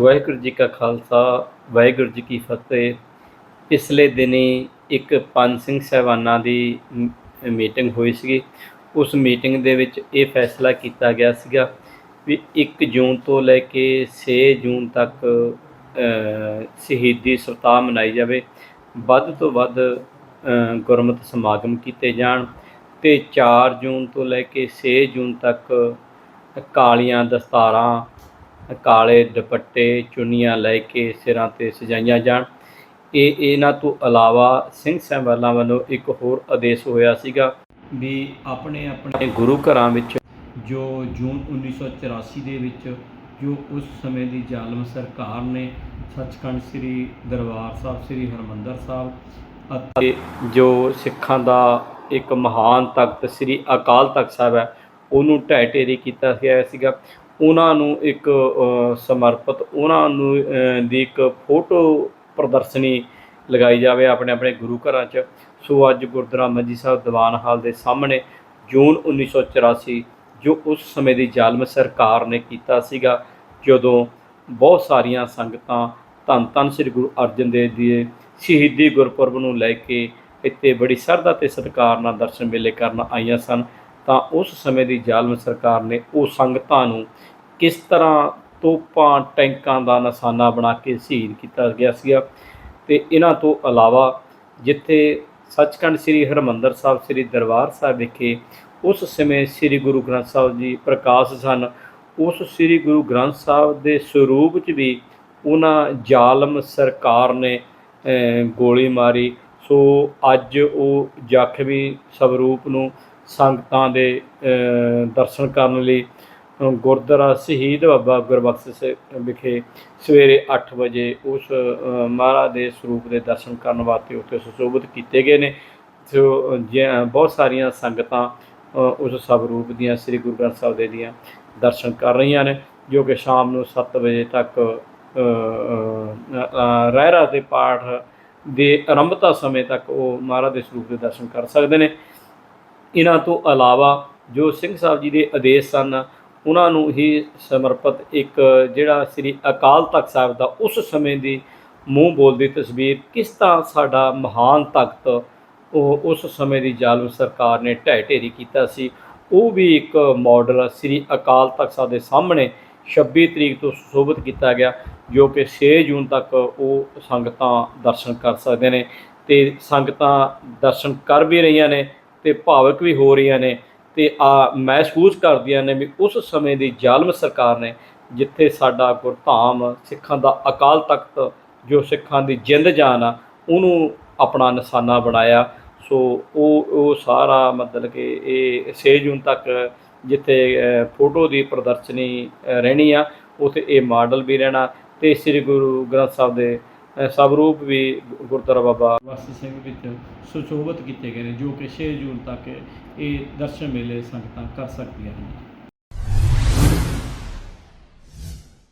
ਵਾਹਿਗੁਰੂ ਜੀ ਕਾ ਖਾਲਸਾ ਵਾਹਿਗੁਰੂ ਜੀ ਕੀ ਫਤਿਹ। ਪਿਛਲੇ ਦਿਨੀ ਇੱਕ ਪੰਜ ਸਿੰਘ ਸਾਹਿਬਾਨਾਂ ਦੀ ਮੀਟਿੰਗ ਹੋਈ ਸੀਗੀ। ਉਸ ਮੀਟਿੰਗ ਦੇ ਵਿੱਚ ਇਹ ਫੈਸਲਾ ਕੀਤਾ ਗਿਆ ਸੀਗਾ ਵੀ 1 ਜੂਨ ਤੋਂ ਲੈ ਕੇ 6 ਜੂਨ ਤੱਕ ਸ਼ਹੀਦੀ ਸਪਤਾਹ ਮਨਾਈ ਜਾਵੇ। ਵੱਧ ਤੋਂ ਵੱਧ ਅ, ਗੁਰਮਤਿ ਸਮਾਗਮ ਕੀਤੇ ਜਾਣ ਤੇ 4 ਜੂਨ ਤੋਂ ਲੈ ਕੇ 6 ਜੂਨ ਤੱਕ ਕਾਲੀਆਂ ਦਸਤਾਰਾਂ ਕਾਲੇ ਦੁਪੱਟੇ ਚੁੰਨੀਆਂ ਲੈ ਕੇ ਸਿਰਾਂ ਤੇ ਸਜਾਈਆਂ ਜਾਣ। ਇਹ ਇਹਨਾਂ ਤੋਂ ਇਲਾਵਾ ਸਿੰਘ ਸਾਹਿਬਾਨਾਂ ਵੱਲੋਂ ਇੱਕ ਹੋਰ ਆਦੇਸ਼ ਹੋਇਆ ਸੀਗਾ ਵੀ ਆਪਣੇ ਆਪਣੇ ਗੁਰੂ ਘਰਾਂ ਵਿੱਚ ਜੋ ਜੂਨ 1984 ਦੇ ਵਿੱਚ ਜੋ ਉਸ ਸਮੇਂ ਦੀ ਜ਼ਾਲਮ ਸਰਕਾਰ ਨੇ ਸੱਚਖੰਡ ਸ੍ਰੀ ਦਰਬਾਰ ਸਾਹਿਬ, ਸ੍ਰੀ ਹਰਮੰਦਰ ਸਾਹਿਬ ਅਤੇ ਜੋ ਸਿੱਖਾਂ ਦਾ ਇੱਕ ਮਹਾਨ ਤਖਤ, ਸ੍ਰੀ ਅਕਾਲ ਤਖਤ ਸਾਹਿਬ ਹੈ, ਉਹਨੂੰ ਢਹਿ ਢੇਰੀ ਕੀਤਾ ਗਿਆ ਸੀਗਾ। ਉਹਨਾਂ ਨੂੰ ਇੱਕ ਸਮਰਪਿਤ, ਉਹਨਾਂ ਨੂੰ ਦੀ ਇੱਕ ਫੋਟੋ ਪ੍ਰਦਰਸ਼ਨੀ ਲਗਾਈ ਜਾਵੇ ਆਪਣੇ ਆਪਣੇ ਗੁਰੂ ਘਰਾਂ 'ਚ। ਸੋ ਅੱਜ ਗੁਰਦੁਆਰਾ ਮੰਜੀ ਸਾਹਿਬ ਦੀਵਾਨ ਹਾਲ ਦੇ ਸਾਹਮਣੇ ਜੂਨ 1984 ਜੋ ਉਸ ਸਮੇਂ ਦੀ ਜ਼ਾਲਮ ਸਰਕਾਰ ਨੇ ਕੀਤਾ ਸੀਗਾ, ਜਦੋਂ ਬਹੁਤ ਸਾਰੀਆਂ ਸੰਗਤਾਂ ਧੰਨ ਧੰਨ ਸ੍ਰੀ ਗੁਰੂ ਅਰਜਨ ਦੇਵ ਜੀ ਦੇ ਸ਼ਹੀਦੀ ਗੁਰਪੁਰਬ ਨੂੰ ਲੈ ਕੇ ਇੱਥੇ ਬੜੀ ਸ਼ਰਧਾ ਤੇ ਸਤਿਕਾਰ ਨਾਲ ਦਰਸ਼ਨ ਮੇਲੇ ਕਰਨ ਆਈਆਂ ਸਨ। ਤਾਂ ਉਸ ਸਮੇਂ ਦੀ ਜ਼ਾਲਮ ਸਰਕਾਰ ਨੇ ਉਹ ਸੰਗਤਾਂ ਨੂੰ ਕਿਸ ਤਰ੍ਹਾਂ ਤੋਪਾਂ, ਟੈਂਕਾਂ ਦਾ ਨਿਸ਼ਾਨਾ ਬਣਾ ਕੇ ਸ਼ਹੀਦ ਕੀਤਾ ਗਿਆ ਸੀਗਾ। ਤੇ ਇਹਨਾਂ ਤੋਂ ਇਲਾਵਾ ਜਿੱਥੇ ਸੱਚਖੰਡ ਸ੍ਰੀ ਹਰਮੰਦਰ ਸਾਹਿਬ, ਸ੍ਰੀ ਦਰਬਾਰ ਸਾਹਿਬ ਵਿਖੇ ਉਸ ਸਮੇਂ ਸ੍ਰੀ ਗੁਰੂ ਗ੍ਰੰਥ ਸਾਹਿਬ ਜੀ ਪ੍ਰਕਾਸ਼ ਸਨ, ਉਸ ਸ੍ਰੀ ਗੁਰੂ ਗ੍ਰੰਥ ਸਾਹਿਬ ਦੇ ਸਰੂਪ 'ਚ ਵੀ ਉਹਨਾਂ ਜ਼ਾਲਮ ਸਰਕਾਰ ਨੇ ਗੋਲੀ ਮਾਰੀ। ਸੋ ਅੱਜ ਉਹ ਜ਼ਖਮੀ ਸਵਰੂਪ ਨੂੰ ਸੰਗਤਾਂ ਦੇ ਦਰਸ਼ਨ ਕਰਨ ਲਈ ਗੁਰਦੁਆਰਾ ਸ਼ਹੀਦ ਬਾਬਾ ਗੁਰਬਖਸ਼ ਵਿਖੇ ਸਵੇਰੇ 8 ਵਜੇ ਉਸ ਮਹਾਰਾਜ ਦੇ ਸਰੂਪ ਦੇ ਦਰਸ਼ਨ ਕਰਨ ਵਾਸਤੇ ਉੱਥੇ ਸੁਸ਼ੋਭਿਤ ਕੀਤੇ ਗਏ ਨੇ। ਸੋ ਜ- ਬਹੁਤ ਸਾਰੀਆਂ ਸੰਗਤਾਂ ਅ, ਉਸ ਸਵਰੂਪ ਦੀਆਂ ਸ੍ਰੀ ਗੁਰੂ ਗ੍ਰੰਥ ਸਾਹਿਬ ਦੇ ਦੀਆਂ ਦਰਸ਼ਨ ਕਰ ਰਹੀਆਂ ਨੇ ਜੋ ਕਿ ਸ਼ਾਮ ਨੂੰ 7 ਵਜੇ ਤੱਕ ਰਹਿਰਾ ਦੇ ਪਾਠ ਦੇ ਆਰੰਭਤਾ ਸਮੇਂ ਤੱਕ ਉਹ ਮਹਾਰਾਜ ਦੇ ਸਰੂਪ ਦੇ ਦਰਸ਼ਨ ਕਰ ਸਕਦੇ ਨੇ। ਇਹਨਾਂ ਤੋਂ ਇਲਾਵਾ ਜੋ ਸਿੰਘ ਸਾਹਿਬ ਜੀ ਦੇ ਆਦੇਸ਼ ਸਨ, ਉਹਨਾਂ ਨੂੰ ਹੀ ਸਮਰਪਿਤ ਇੱਕ ਜਿਹੜਾ ਸ੍ਰੀ ਅਕਾਲ ਤਖਤ ਸਾਹਿਬ ਦਾ ਉਸ ਸਮੇਂ ਦੀ ਮੂੰਹ ਬੋਲਦੀ ਤਸਵੀਰ ਕਿਸ ਤਰ੍ਹਾਂ ਸਾਡਾ ਮਹਾਨ ਤਖਤ ਉਹ ਉਸ ਸਮੇਂ ਦੀ ਜ਼ਾਲਮ ਸਰਕਾਰ ਨੇ ਢਹਿ ਢੇਰੀ ਕੀਤਾ ਸੀ, ਉਹ ਵੀ ਇੱਕ ਮਾਡਲ ਸ੍ਰੀ ਅਕਾਲ ਤਖਤ ਸਾਹਿਬ ਦੇ ਸਾਹਮਣੇ 26 ਤਰੀਕ ਤੋਂ ਸੁਸ਼ੋਭਿਤ ਕੀਤਾ ਗਿਆ, ਜੋ ਕਿ 6 ਜੂਨ ਤੱਕ ਉਹ ਸੰਗਤਾਂ ਦਰਸ਼ਨ ਕਰ ਸਕਦੇ ਨੇ ਤੇ ਸੰਗਤਾਂ ਦਰਸ਼ਨ ਕਰ ਵੀ ਰਹੀਆਂ ਨੇ। ਤੇ ਭਾਵਕ ਵੀ ਹੋ ਰਹੀਆਂ ਨੇ ਤੇ ਆ ਮਹਿਸੂਸ ਕਰਦੀਆਂ ਨੇ ਵੀ ਉਸ ਸਮੇਂ ਦੀ ਜ਼ਾਲਮ ਸਰਕਾਰ ਨੇ ਜਿੱਥੇ ਸਾਡਾ ਗੁਰਧਾਮ ਸਿੱਖਾਂ ਦਾ ਅਕਾਲ ਤਖਤ, ਜੋ ਸਿੱਖਾਂ ਦੀ ਜਿੰਦ ਜਾਨ ਆ, ਉਹਨੂੰ ਆਪਣਾ ਨਿਸ਼ਾਨਾ ਬਣਾਇਆ। ਸੋ ਉਹ ਉਹ ਸਾਰਾ ਮਤਲਬ ਕਿ ਇਹ 6 ਜੂਨ ਤੱਕ ਜਿੱਥੇ ਫੋਟੋ ਦੀ ਪ੍ਰਦਰਸ਼ਨੀ ਰਹਿਣੀ ਆ, ਉਥੇ ਇਹ ਮਾਡਲ ਵੀ ਰਹਿਣਾ ਤੇ ਸ੍ਰੀ ਗੁਰੂ ਗ੍ਰੰਥ ਸਾਹਿਬ ਦੇ ਅ, ਸਵਰੂਪ ਵੀ ਗੁਰਦੁਆਰਾ ਬਾਬਾ ਵਾਸੀ ਸਿੰਘ ਵਿੱਚ ਸੁਸ਼ੋਭਿਤ ਕੀਤੇ ਗਏ ਨੇ ਜੋ ਕਿ 6 ਜੂਨ ਤੱਕ ਇਹ ਦਰਸ਼ਨ ਮੇਲੇ ਸੰਗਤਾਂ ਕਰ ਸਕਦੀਆਂ ਨੇ